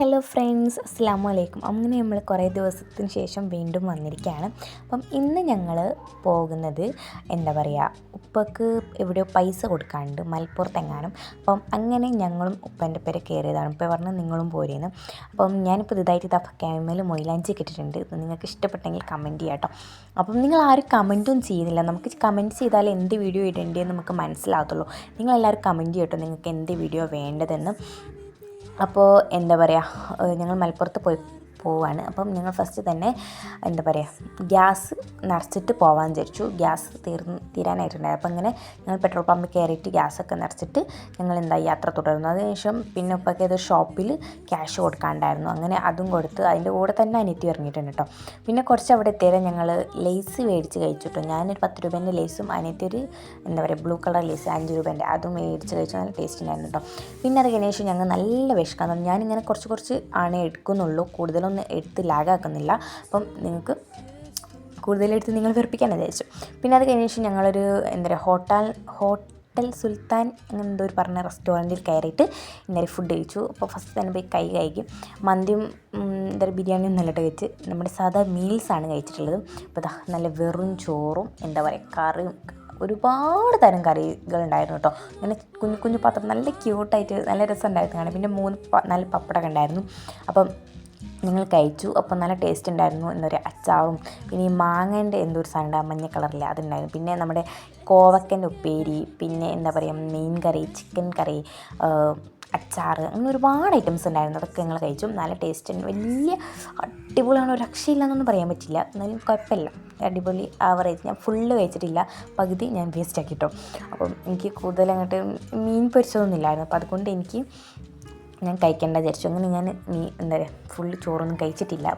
Hello friends അസ്സാം വലൈക്കും അങ്ങനെ നമ്മൾ കുറേ ദിവസത്തിന് ശേഷം വീണ്ടും വന്നിരിക്കുകയാണ്. അപ്പം ഇന്ന് ഞങ്ങൾ പോകുന്നത് എന്താ പറയുക ഉപ്പക്ക് എവിടെയോ പൈസ കൊടുക്കാനുണ്ട്. മലപ്പുറത്തെങ്ങാനും അപ്പം അങ്ങനെ ഞങ്ങളും ഉപ്പന്റെ പേര് കയറിയതാണ്. ഉപ്പ പറഞ്ഞാൽ നിങ്ങളും പോരേന്ന്. അപ്പം ഞാനിപ്പോൾ ഇതായിട്ട് ഇതാ ക്യാമിൽ മൊയിലാഞ്ചി കിട്ടിയിട്ടുണ്ട് ഇത് നിങ്ങൾക്ക് ഇഷ്ടപ്പെട്ടെങ്കിൽ കമന്റ് ചെയ്യാം കേട്ടോ. അപ്പം നിങ്ങൾ ആരും കമന്റും ചെയ്യുന്നില്ല നമുക്ക് കമന്റ് ചെയ്താൽ എന്ത് വീഡിയോ ഇടേണ്ടതെന്ന് നമുക്ക് മനസ്സിലാകത്തുള്ളൂ. നിങ്ങളെല്ലാവരും കമന്റ് ചെയ്യട്ടോ നിങ്ങൾക്ക് എന്ത് വീഡിയോ വേണ്ടതെന്ന്. അപ്പോൾ എന്താ പറയുക ഞങ്ങൾ മലപ്പുറത്ത് പോയി. പോവാണ്. അപ്പം ഞങ്ങൾ ഫസ്റ്റ് തന്നെ എന്താ പറയുക ഗ്യാസ് നിറച്ചിട്ട് പോകാൻ വിചാരിച്ചു. ഗ്യാസ് തീർന്ന് തീരാനായിട്ടുണ്ടായി. അപ്പം അങ്ങനെ ഞങ്ങൾ പെട്രോൾ പമ്പിൽ കയറിയിട്ട് ഗ്യാസൊക്കെ നിറച്ചിട്ട് ഞങ്ങൾ എന്താ യാത്ര തുടർന്നു. അതിനുശേഷം പിന്നെ ഉപ്പൊക്കെ ഏതൊരു ഷോപ്പിൽ ക്യാഷ് കൊടുക്കാണ്ടായിരുന്നു. അങ്ങനെ അതും കൊടുത്ത് അതിന്റെ കൂടെ തന്നെ അനിയത്തി ഇറങ്ങിയിട്ടുണ്ട് കേട്ടോ പിന്നെ കുറച്ച് അവിടെ എത്തിയാലും ഞങ്ങൾ ലേസ് മേടിച്ച് കഴിച്ചു കേട്ടോ ഞാനൊരു പത്ത് രൂപേന്റെ ലേസും അനിയത്തി ഒരു എന്താ പറയുക ബ്ലൂ കളർ ലേസ് അഞ്ച് രൂപേന്റെ അതും മേടിച്ച് കഴിച്ചു. നല്ല ടേസ്റ്റ് ഉണ്ടായിരുന്നു കേട്ടോ പിന്നെ അത് കഴിഞ്ഞ ശേഷം ഞങ്ങൾ നല്ല വിഷക്കാൻ തുടങ്ങി ഞാനിങ്ങനെ കുറച്ച് കുറച്ച് ആണ് എടുക്കുന്നുള്ളൂ. കൂടുതലൊന്നും എടുത്ത് ലാഗാക്കുന്നില്ല അപ്പം നിങ്ങൾക്ക് കൂടുതലെടുത്ത് നിങ്ങൾ വെറുപ്പിക്കാൻ വിചാരിച്ചു. പിന്നെ അത് കഴിഞ്ഞ ശേഷം ഞങ്ങളൊരു എന്താ പറയുക ഹോട്ടൽ ഹോട്ടൽ സുൽത്താൻ അങ്ങനെ എന്തോ ഒരു പറഞ്ഞ റെസ്റ്റോറന്റിൽ കയറിയിട്ട് ഇന്നലെ ഫുഡ് കഴിച്ചു. അപ്പോൾ ഫസ്റ്റ് തന്നെ പോയി കൈ കഴിക്കും മന്തിയും എന്താ പറയുക ബിരിയാണിയും നല്ലിട്ട് കഴിച്ച് നമ്മുടെ സാധാ മീൽസാണ് കഴിച്ചിട്ടുള്ളത്. അപ്പോൾ നല്ല വെറും ചോറും എന്താ പറയുക കറിയും ഒരുപാട് തരം കറികൾ ഉണ്ടായിരുന്നു കേട്ടോ. അങ്ങനെ കുഞ്ഞു കുഞ്ഞു പാത്രം നല്ല ക്യൂട്ടായിട്ട് നല്ല രസം ഉണ്ടായിരുന്നു കാണാൻ. പിന്നെ മൂന്ന് നല്ല പപ്പടമൊക്കെ ഉണ്ടായിരുന്നു. അപ്പം ഞങ്ങൾ കഴിച്ചു. അപ്പം നല്ല ടേസ്റ്റ് ഉണ്ടായിരുന്നു എന്നൊരു അച്ചാറും പിന്നെ ഈ മാങ്ങേന്റെ എന്തോ ഒരു സാധനം മഞ്ഞ കളറിൽ അതുണ്ടായിരുന്നു. പിന്നെ നമ്മുടെ കോവക്കന്റെ ഉപ്പേരി പിന്നെ എന്താ പറയുക മീൻ കറി ചിക്കൻ കറി അച്ചാർ അങ്ങനെ ഒരുപാട് ഐറ്റംസ് ഉണ്ടായിരുന്നു. അതൊക്കെ ഞങ്ങൾ കഴിച്ചു. നല്ല ടേസ്റ്റ് വലിയ അടിപൊളിയാണ്. ഒരു രക്ഷയില്ലെന്നൊന്നും പറയാൻ പറ്റില്ല. എന്നാലും കുഴപ്പമില്ല. അടിപൊളി ആവറേജ് ഞാൻ ഫുള്ള് കഴിച്ചിട്ടില്ല. പകുതി ഞാൻ വേസ്റ്റ് ആക്കിട്ടോ. അപ്പം എനിക്ക് കൂടുതൽ അങ്ങോട്ട് മീൻ പൊരിച്ചതൊന്നും ഇല്ലായിരുന്നു. അപ്പോൾ അതുകൊണ്ട് എനിക്ക് ഞാൻ കഴിക്കേണ്ട വിചാരിച്ചു. അങ്ങനെ ഞാൻ നീ എന്താ പറയുക ഫുൾ ചോറൊന്നും കഴിച്ചിട്ടില്ല.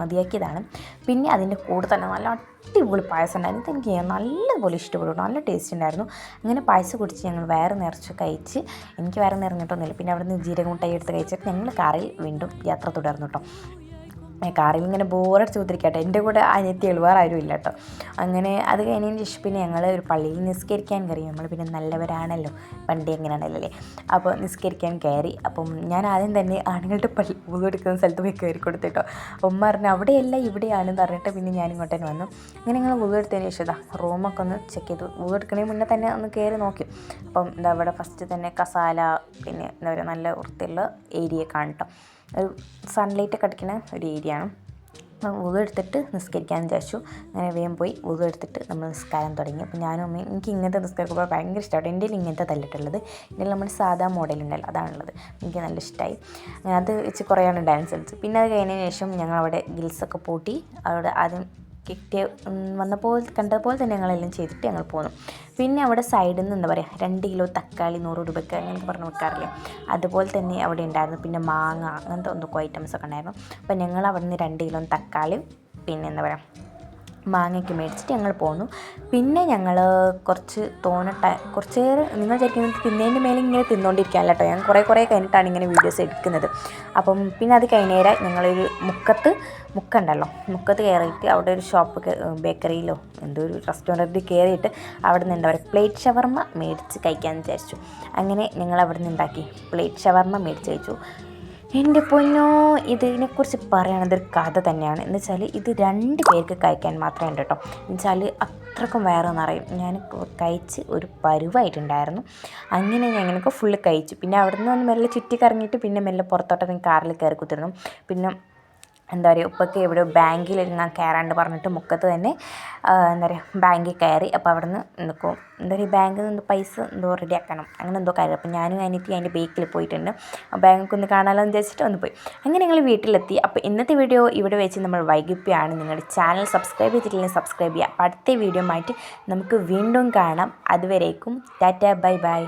മതിയാക്കിയതാണ്. പിന്നെ അതിന്റെ കൂടെ തന്നെ നല്ല അടിപൊളി പായസം ഉണ്ടായിരുന്നു. എനിക്ക് നല്ലപോലെ ഇഷ്ടപ്പെട്ടു. നല്ല ടേസ്റ്റ് ഉണ്ടായിരുന്നു. അങ്ങനെ പായസം കുടിച്ച് ഞങ്ങൾ വയറ് നിറച്ച് കഴിച്ച് എനിക്ക് വയറ് നിറഞ്ഞിട്ടൊന്നുമില്ല. പിന്നെ അവിടെ നിന്ന് ജീരകം മുട്ടായി എടുത്ത് കഴിച്ചിട്ട് ഞങ്ങൾ കാറിൽ വീണ്ടും യാത്ര തുടർന്നു കേട്ടോ കാറിൽ ഇങ്ങനെ ബോറടിച്ച് കുത്തിരിക്കട്ടെ. എന്റെ കൂടെ അനിയത്തികൾ വേറെ ആരും ഇല്ല കേട്ടോ. അങ്ങനെ അത് കഴിഞ്ഞതിന് ശേഷം പിന്നെ ഞങ്ങൾ ഒരു പള്ളിയിൽ നിസ്കരിക്കാൻ കയറി. നമ്മൾ പിന്നെ നല്ലവരാണല്ലോ. പണ്ട് എങ്ങനെയാണല്ലേ. അപ്പോൾ നിസ്കരിക്കാൻ കയറി. അപ്പം ഞാൻ ആദ്യം തന്നെ ആണുങ്ങളുടെ പള്ളി പൂ എടുക്കുന്ന സ്ഥലത്ത് പോയി കയറി കൊടുത്തിട്ടോ ഉമ്മ പറഞ്ഞു അവിടെയല്ല ഇവിടെയാണെന്ന് പറഞ്ഞിട്ട് പിന്നെ ഞാൻ ഇങ്ങോട്ട് തന്നെ വന്നു. അങ്ങനെ ഞങ്ങൾ പൂ എടുത്തതിന് ശേഷം ഇതാ റൂമൊക്കെ ഒന്ന് ചെക്ക് ചെയ്തു. പൂ എടുക്കണേ മുന്നേ തന്നെ ഒന്ന് കയറി നോക്കി. അപ്പം എന്താ ഇവിടെ ഫസ്റ്റ് തന്നെ കസാല പിന്നെ എന്താ പറയുക നല്ല വൃത്തിയുള്ള ഏരിയ കാണട്ടോ ഒരു സൺലൈറ്റ് ഒക്കെ അടിക്കുന്ന ഒരു ഏരിയ ആണ്. ഉതു എടുത്തിട്ട് നിസ്കരിക്കാമെന്ന് വിചാരിച്ചു. അങ്ങനെ വേഗം പോയി ഉതു എടുത്തിട്ട് നമ്മൾ നിസ്കാരം തുടങ്ങി. അപ്പോൾ ഞാനും അമ്മയും എനിക്ക് ഇങ്ങനത്തെ നിസ്കരിക്കുമ്പോൾ ഭയങ്കര ഇഷ്ടമാണ് എന്റെ ഇങ്ങനത്തെ തല്ലിട്ടുള്ളത്. എന്റെ നമ്മൾ സാധാ മോഡലുണ്ടല്ലോ അതാണുള്ളത്. എനിക്ക് നല്ല ഇഷ്ടമായി അത് വെച്ച് കുറേയാണ് ഡാൻസ് കളിച്ചു പിന്നെ അത് കഴിഞ്ഞതിന് ശേഷം ഞങ്ങൾ അവിടെ ഗിൽസൊക്കെ പൂട്ടി. അവിടെ ആദ്യം കിട്ടിയ വന്നപ്പോൾ കണ്ടപ്പോൾ തന്നെ ഞങ്ങളെല്ലാം ചെയ്തിട്ട് ഞങ്ങൾ പോന്നു. പിന്നെ അവിടെ സൈഡിൽ നിന്ന് എന്താ പറയുക രണ്ട് കിലോ തക്കാളി നൂറ് രൂപയ്ക്ക് അങ്ങനെ പറഞ്ഞ് വെക്കാറില്ലേ അതുപോലെ തന്നെ അവിടെ ഉണ്ടായിരുന്നു. പിന്നെ മാങ്ങ അങ്ങനത്തെ എന്തൊക്കെ ഐറ്റംസ് ഒക്കെ ഉണ്ടായിരുന്നു. അപ്പോൾ ഞങ്ങൾ അവിടെ നിന്ന് രണ്ട് കിലോ തക്കാളി പിന്നെ എന്താ പറയുക മാങ്ങയ്ക്ക് മേടിച്ചിട്ട് ഞങ്ങൾ പോന്നു. പിന്നെ ഞങ്ങൾ കുറച്ച് തോന്നട്ട കുറച്ച് നേരം നിങ്ങൾ വിചാരിക്കുന്നത് തിന്നതിന്റെ മേലെ ഇങ്ങനെ തിന്നുകൊണ്ടിരിക്കാൻ കേട്ടോ ഞാൻ കുറേ കുറേ കഴിഞ്ഞിട്ടാണ് ഇങ്ങനെ വീഡിയോസ് എടുക്കുന്നത്. അപ്പം പിന്നെ അത് കഴിഞ്ഞേരം ഞങ്ങളൊരു മുക്കത്ത് മുക്കുണ്ടല്ലോ. മുക്കത്ത് കയറിയിട്ട് അവിടെ ഒരു ഷോപ്പ് ബേക്കറിയിലോ എന്തോ ഒരു റെസ്റ്റോറന്റിൽ കയറിയിട്ട് അവിടെ നിന്ന് എന്താ പ്ലേറ്റ് ഷവർമ്മ മേടിച്ച് കഴിക്കാമെന്ന് വിചാരിച്ചു. അങ്ങനെ ഞങ്ങൾ അവിടെ നിന്ന് ഉണ്ടാക്കി പ്ലേറ്റ് ഷവർമ്മ മേടിച്ച് കഴിച്ചു. എന്റെ പൊന്നോ ഇതിനെക്കുറിച്ച് പറയുകയാണെങ്കിൽ ഒരു കഥ തന്നെയാണ്. എന്ന് വെച്ചാൽ ഇത് രണ്ട് പേർക്ക് കഴിക്കാൻ മാത്രമേ ഉണ്ട് കേട്ടോ. എന്ന് വെച്ചാൽ അത്രക്കും വേറെ നിറയും. ഞാൻ കഴിച്ച് ഒരു പരുവായിട്ടുണ്ടായിരുന്നു. അങ്ങനെ ഞാൻ അങ്ങനെയൊക്കെ ഫുള്ള് കഴിച്ചു. പിന്നെ അവിടെ നിന്ന് മെല്ലെ ചുറ്റി കറങ്ങിയിട്ട് പിന്നെ മെല്ലെ പുറത്തോട്ട് കാറിൽ കയറി കുത്തിരുന്നു. പിന്നെ എന്താ പറയുക ഉപ്പയ്ക്ക് എവിടെയോ ബാങ്കിൽ ഇരുന്നാൽ കയറാണ്ട് പറഞ്ഞിട്ട് മുക്കത്ത് തന്നെ എന്താ പറയുക ബാങ്കിൽ കയറി അപ്പോൾ അവിടെ നിന്ന് നിൽക്കും എന്താ പറയുക ബാങ്കിൽ നിന്ന് പൈസ എന്തോ റെഡി ആക്കണം. അങ്ങനെ എന്തോ കാര്യം അപ്പോൾ ഞാനും അനിയത്തി അതിന്റെ ബേക്കിൽ പോയിട്ടുണ്ട്. ബാങ്കൊക്കെ ഒന്ന് കാണാമല്ലോ എന്ന് വിചാരിച്ചിട്ട് ഒന്ന് പോയി. അങ്ങനെ ഞങ്ങൾ വീട്ടിലെത്തി. അപ്പോൾ ഇന്നത്തെ വീഡിയോ ഇവിടെ വെച്ച് നമ്മൾ വൈകിപ്പിയാണ്. നിങ്ങളുടെ ചാനൽ സബ്സ്ക്രൈബ് ചെയ്തിട്ടില്ലെങ്കിൽ സബ്സ്ക്രൈബ് ചെയ്യുക. അപ്പോൾ അടുത്ത വീഡിയോ ആയിട്ട് നമുക്ക് വീണ്ടും കാണാം. അതുവരേക്കും ടാറ്റ ബൈ ബൈ.